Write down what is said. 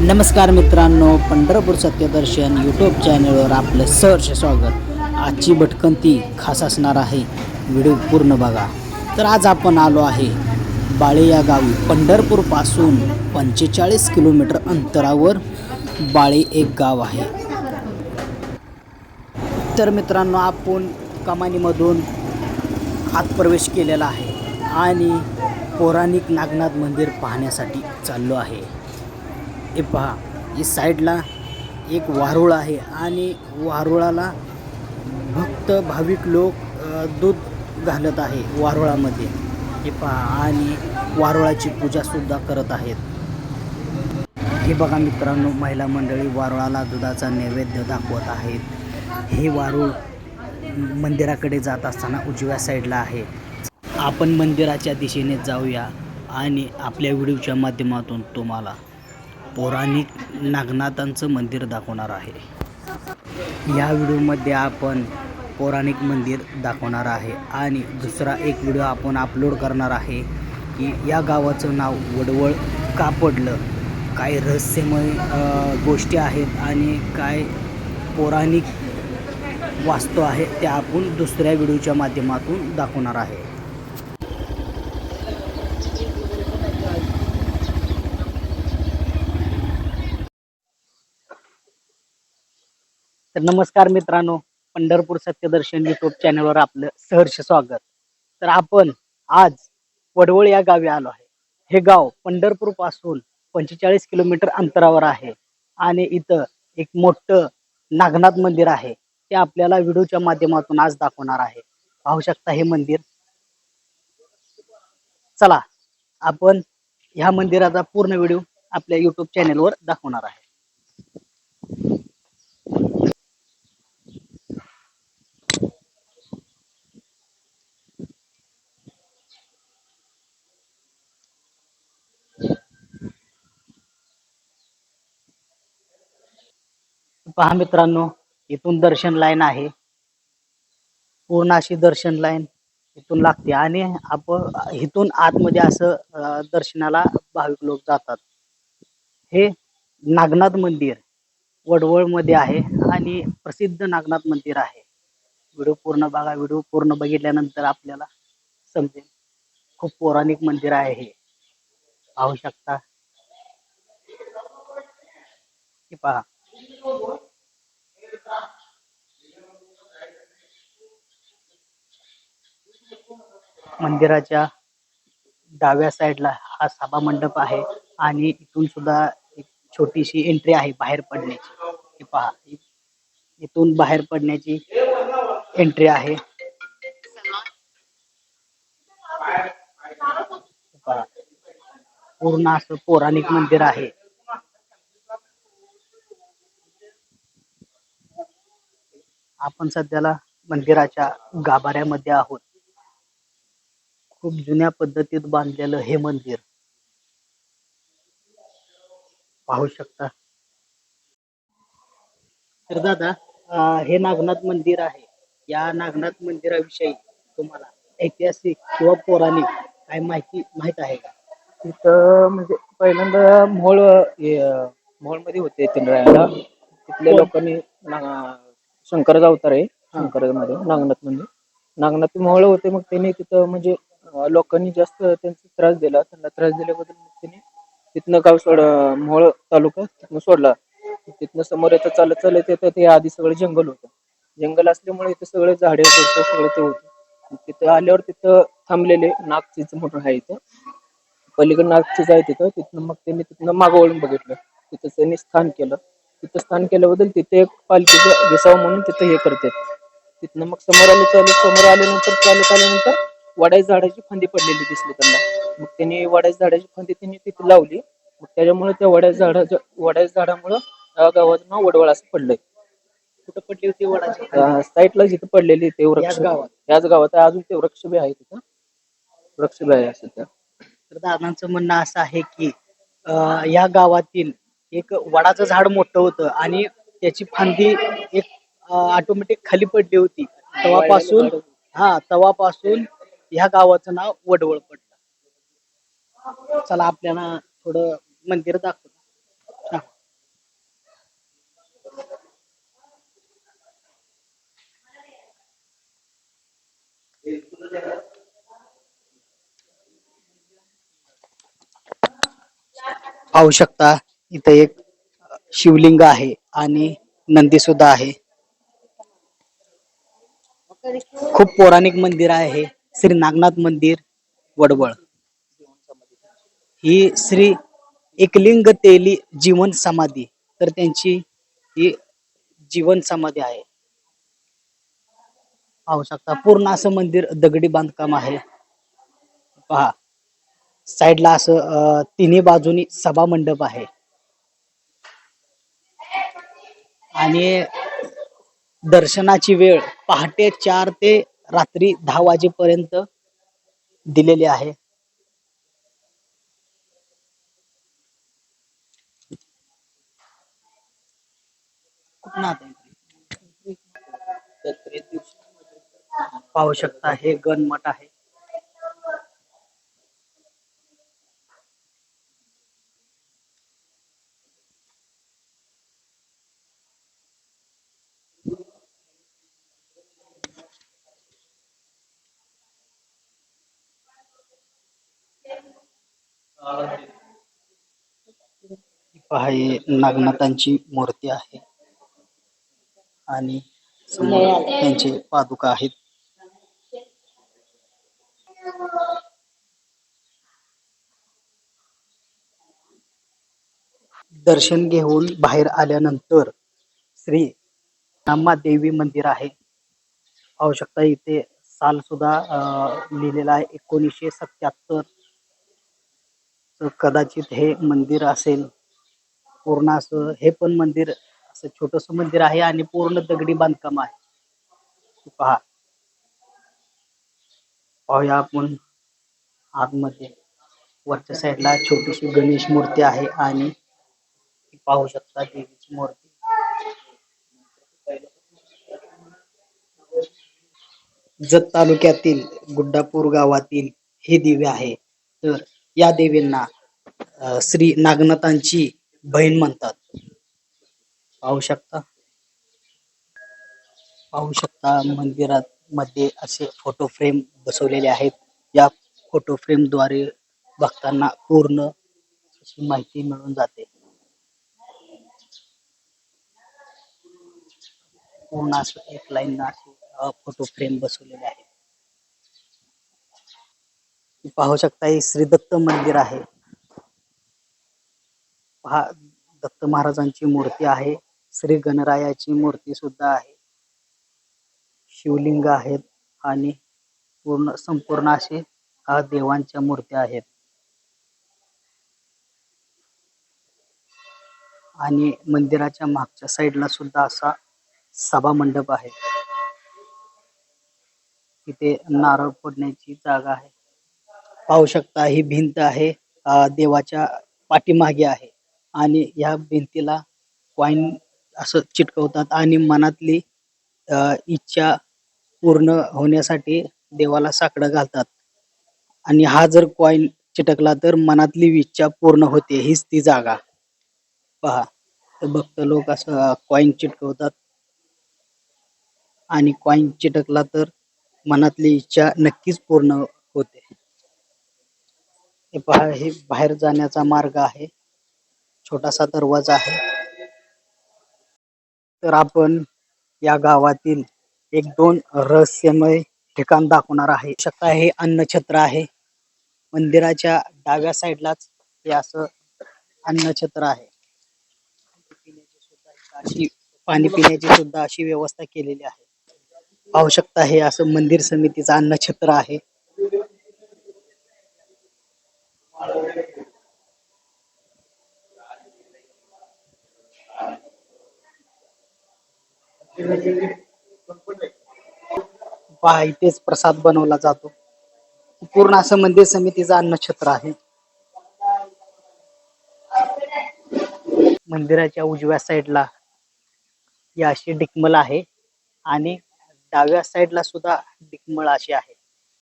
नमस्कार मित्रांनो पंढरपूर सत्यदर्शन यूट्यूब चॅनलवर आपलं सहर्ष स्वागत. आजची भटकंती खास असणार आहे. व्हिडिओ पूर्ण बघा. तर आज आपण आलो आहे बाळे या गावी. पंढरपूरपासून पंचेचाळीस किलोमीटर अंतरावर बाळे एक गाव आहे. तर मित्रांनो आपण कमानीमधून आत प्रवेश केलेला आहे आणि पौराणिक नागनाथ मंदिर पाहण्यासाठी चाललो आहे. हे पहा ही साईडला एक वारुळ आहे आणि वारुळाला भक्त भाविक लोक दूध घालत आहे वारुळामध्ये. हे पहा आणि वारुळाची पूजासुद्धा करत आहेत. हे बघा मित्रांनो महिला मंडळी वारुळाला दुधाचा नैवेद्य दाखवत आहेत. हे वारुळ मंदिराकडे जात असताना उजव्या साईडला आहे. आपण मंदिराच्या दिशेने जाऊया आणि आपल्या व्हिडिओच्या माध्यमातून तुम्हाला पौराणिक नागनाथांचं मंदिर दाखवणार आहे. या व्हिडिओमध्ये आपण पौराणिक मंदिर दाखवणार आहे आणि दुसरा एक व्हिडिओ आपण अपलोड करणार आहे की या गावाचं नाव वडवळ का पडलं? काय रहस्यमय गोष्टी आहेत आणि काय पौराणिक वास्तू आहे ते आपण दुसऱ्या व्हिडिओच्या माध्यमातून दाखवणार आहे. तर नमस्कार मित्रांनो पंढरपूर सत्यदर्शन युट्यूब चॅनलवर आपलं सहर्ष स्वागत. तर आपण आज वडवळ या गावी आलो आहे. हे गाव पंढरपूरपासून पंचेचाळीस किलोमीटर अंतरावर आहे आणि इथं एक मोठं नागनाथ मंदिर आहे. ते आपल्याला व्हिडिओच्या माध्यमातून आज दाखवणार आहे. पाहू शकता हे मंदिर. चला आपण ह्या मंदिराचा पूर्ण व्हिडिओ आपल्या युट्यूब चॅनेलवर दाखवणार आहे. पहा मित्रांनो इथून दर्शन लाईन आहे. पूर्ण अशी दर्शन लाईन इथून लागते आणि आपण इथून आतमध्ये असं दर्शनाला भाविक लोक जातात. हे नागनाथ मंदिर वडवळमध्ये आहे आणि प्रसिद्ध नागनाथ मंदिर आहे. व्हिडिओ पूर्ण बघा व्हिडिओ पूर्ण बघितल्यानंतर आपल्याला समजेल. खूप पौराणिक मंदिर आहे हे. पाहू शकता. पहा. मंदिराच्या डाव्या साईडला हा सभा मंडप आहे आणि इथून सुद्धा एक छोटीशी एंट्री आहे बाहेर पडण्याची. हे पहा इथून बाहेर पडण्याची एंट्री आहे. पहा पूर्ण असं पौराणिक मंदिर आहे. आपण सध्याला मंदिराच्या गाभाऱ्यामध्ये आहोत. खूप जुन्या पद्धतीत बांधलेलं हे मंदिर. पाहू शकता. तर दादा अं, हे नागनाथ मंदिर आहे. या नागनाथ मंदिराविषयी तुम्हाला ऐतिहासिक किंवा पौराणिक काय माहिती माहीत आहे का? तिथं म्हणजे पहिल्यांदा मोहोळ मोहोळमध्ये होते राहायला. तिथल्या लोकांनी ना- शंकराचा अवतार आहे शंकरामध्ये नागनाथ म्हणजे. नागनाथ मोहोळ होते मग त्यांनी तिथं म्हणजे लोकांनी जास्त त्यांचा त्रास दिला. त्यांना त्रास दिल्याबद्दल मग त्यांनी तिथनं गाव सोड मोहोळ तालुका तिथनं सोडला. तिथनं समोर येतं चालत चालत येतं ते आधी सगळं जंगल होतं. जंगल असल्यामुळे इथं सगळे झाडे होते सगळं ते होतं. तिथं आल्यावर तिथं थांबलेले नागचीच मोठं आहे इथं. पलीकडे नागचीच आहे तिथं. तिथनं मग त्यांनी तिथनं मागं वळून बघितलं. तिथं त्यांनी स्थान केलं. तिथं स्थान केल्याबद्दल तिथे एक पालखीचं विसावं म्हणून तिथं हे करतात. तिथनं मग समोर आले चालू समोर आल्यानंतर चालत आल्यानंतर वडाई झाडाची फांदी पडलेली दिसली त्यांना. मग त्यांनी वडाच्या झाडाची फांदी त्यांनी तिथे लावली. मग त्याच्यामुळे त्या वड्या झाडाच्या वड्याच्या झाडामुळं त्या गावाचं नाव वडवळ असं पडलंय. कुठं पडली होती वडाची त्या साईडला जिथं पडलेली ते वृक्ष. याच गावात? याच गावात आहे. अजून ते वृक्ष बी आहे तिथं वृक्ष बी आहे असं तर दादांचं म्हणणं असं आहे की अं, या गावातील एक वडाचं झाड मोठं होतं आणि त्याची फांदी एक ऑटोमॅटिक खाली पडली होती. तेव्हापासून हा तेव्हापासून ह्या गावाचं नाव वडवळ पडलं. चला आपल्याला थोडं मंदिर दाखवत पाहू शकता इथे एक शिवलिंग आहे आणि नंदी सुद्धा आहे. खूप पौराणिक मंदिर आहे श्री नागनाथ मंदिर वडवळ. ही श्री एकलिंग तेली जीवन समाधी तर त्यांची ही जीवन समाधी आहे. पाहू शकता पूर्ण असं मंदिर दगडी बांधकाम आहे. पहा साईडला असं तिन्ही बाजूनी सभा मंडप आहे. आणि दर्शनाची वेळ पहाटे चार ते रात्री दहा वाजेपर्यंत दिलेले आहे. पाहू शकता हे गणमठ आहे. पहा हे नागनाथांची मूर्ती आहे. आणि समोर त्यांचे पादुका आहेत. दर्शन घेऊन बाहेर आल्यानंतर श्री देवी मंदिर आहे. पाहू शकता इथे साल सुद्धा अं, लिहिलेला आहे. एकोणीसशे सत्याहत्तर तर कदाचित हे मंदिर असेल पूर्ण असं हे पण मंदिर असं छोटस मंदिर आहे आणि पूर्ण दगडी बांधकाम आहे. पहा. पाहूया आपण आतमध्ये. वरच्या साईडला छोटीशी गणेश मूर्ती आहे आणि पाहू शकता देवीची मूर्ती. जत तालुक्यातील गुड्डापूर गावातील हे दिवे आहे. तर या देवींना श्री नागनाथांची बहीण म्हणतात. पाहू शकता? पाहू शकता मंदिरात मध्ये असे फोटो फ्रेम बसवलेले आहेत. या फोटो फ्रेमद्वारे भक्तांना पूर्ण अशी माहिती मिळून जाते. पूर्ण असं एक लाईन फोटो फ्रेम बसवलेले आहेत. पाहू शकता हे श्री दत्त मंदिर आहे. पहा दत्त महाराजांची मूर्ती आहे श्री गणरायाची मूर्ती सुद्धा आहे. शिवलिंग आहेत आणि पूर्ण संपूर्ण असे हा देवांच्या मूर्त्या आहेत. आणि मंदिराच्या मागच्या साईडला सुद्धा असा सभा मंडप आहे. तिथे नारळ फोडण्याची जागा आहे. पाहू शकता ही भिंत आहे देवाच्या पाठीमागे आहे. आणि या भिंतीला कॉइन असं चिटकवतात आणि मनातली इच्छा पूर्ण होण्यासाठी देवाला साकडं घालतात. आणि हा जर कॉइन चिटकला तर मनातली इच्छा पूर्ण होते हीच ती जागा. पहा तर भक्त लोक असं कॉइन चिटकवतात. आणि कॉइन चिटकला तर मनातली इच्छा नक्कीच पूर्ण होते. हे पहा हे बाहेर जाण्याचा मार्ग आहे. छोटासा दरवाजा आहे. तर आपण या गावातील एक दोन रहस्यमय ठिकाण दाखवणार आहे. शकता हे अन्नछत्र आहे. मंदिराच्या डाव्या साईडलाच हे असं अन्नछत्र आहे. अशी पाणी पिण्याची सुद्धा अशी व्यवस्था केलेली आहे. पाहू शकता हे असं मंदिर समितीचं अन्नछत्र आहे. पहा इथेच प्रसाद बनवला जातो. पूर्ण असं मंदिर समितीचं अन्नछत्र आहे. मंदिराच्या उजव्या साईडला ही अशी डिकमल आहे आणि डाव्या साईडला सुद्धा डिकमळ अशी आहे.